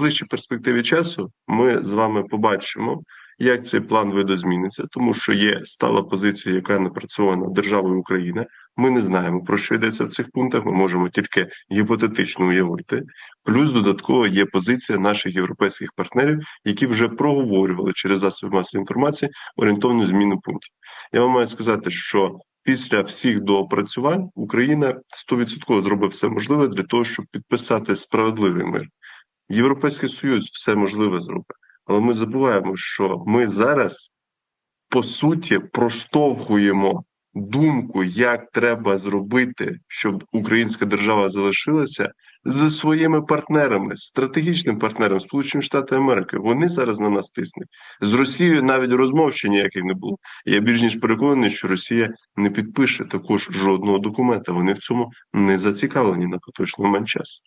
найближчій перспективі часу ми з вами побачимо, як цей план видозміниться, тому що є стала позиція, яка напрацьована державою Україна. Ми не знаємо про що йдеться в цих пунктах. Ми можемо тільки гіпотетично уявити. Плюс додатково є позиція наших європейських партнерів, які вже проговорювали через засоби масової інформації орієнтовну зміну пунктів. Я вам маю сказати, що після всіх доопрацювань Україна 100% зробить все можливе для того, щоб підписати справедливий мир. Європейський Союз все можливе зробить. Але ми забуваємо, що ми зараз по суті проштовхуємо думку, як треба зробити, щоб українська держава залишилася зі своїми партнерами, стратегічним партнером Сполучені Штати Америки. Вони зараз на нас тиснуть з Росією. Навіть розмов ще ніяких не було. Я більш ніж переконаний, що Росія не підпише також жодного документа. Вони в цьому не зацікавлені на поточний момент часу.